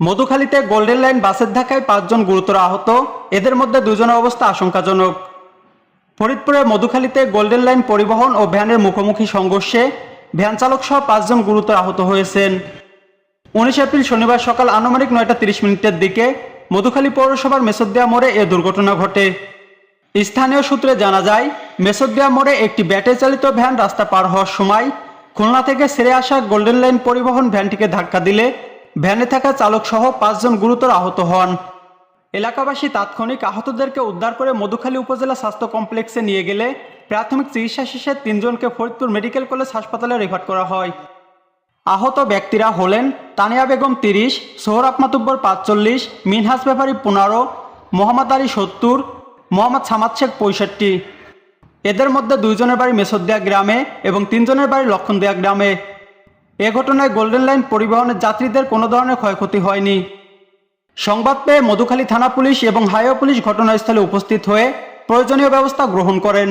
মধুখালীতে golden line বাসের ধাক্কায় পাঁচজন গুরুতর আহত। এদের মধ্যে দুজনের অবস্থা আশঙ্কাজনক। ফরিদপুরের মধুখালীতে গোল্ডেন লাইন পরিবহন ও ভ্যানের মুখোমুখি সংঘর্ষে ভ্যান চালক সহ পাঁচজন গুরুতর আহত হয়েছেন। উনিশ এপ্রিল শনিবার সকাল আনুমানিক নয়টা তিরিশ মিনিটের দিকে মধুখালী পৌরসভার মেসোদিয়া মোড়ে এ দুর্ঘটনা ঘটে। স্থানীয় সূত্রে জানা যায় মেসোদিয়া মোড়ে একটি ব্যাটারি চালিত ভ্যান রাস্তা পার হওয়ার সময় খুলনা থেকে সেরে আসা গোল্ডেন লাইন পরিবহন ভ্যানটিকে ধাক্কা দিলে ভ্যানে থাকা চালক সহ পাঁচজন গুরুতর আহত হন। এলাকাবাসী তাৎক্ষণিক আহতদেরকে উদ্ধার করে মধুখালী উপজেলা স্বাস্থ্য কমপ্লেক্সে নিয়ে গেলে প্রাথমিক চিকিৎসা শেষে তিনজনকে ফরিদপুর মেডিকেল কলেজ হাসপাতালে রেফার করা হয়। আহত ব্যক্তিরা হলেন তানিয়া বেগম তিরিশ, সোহরাব মাতুব্বর পাঁচচল্লিশ মিনহাস ব্যাপারী পনেরো, মোহাম্মদ আলী সত্তর, মোহাম্মদ সামাদ শেখ পঁয়ষট্টি। এদের মধ্যে দুইজনের বাড়ি মেসোদিয়া গ্রামে এবং তিনজনের বাড়ি লক্ষণদিয়া গ্রামে। এ ঘটনায় গোল্ডেন লাইন পরিবহনের যাত্রীদের কোনো ধরনের ক্ষয়ক্ষতি হয়নি। সংবাদ পেয়ে মধুখালী থানা পুলিশ এবং হাইওয়ে পুলিশ ঘটনাস্থলে উপস্থিত হয়ে প্রয়োজনীয় ব্যবস্থা গ্রহণ করেন।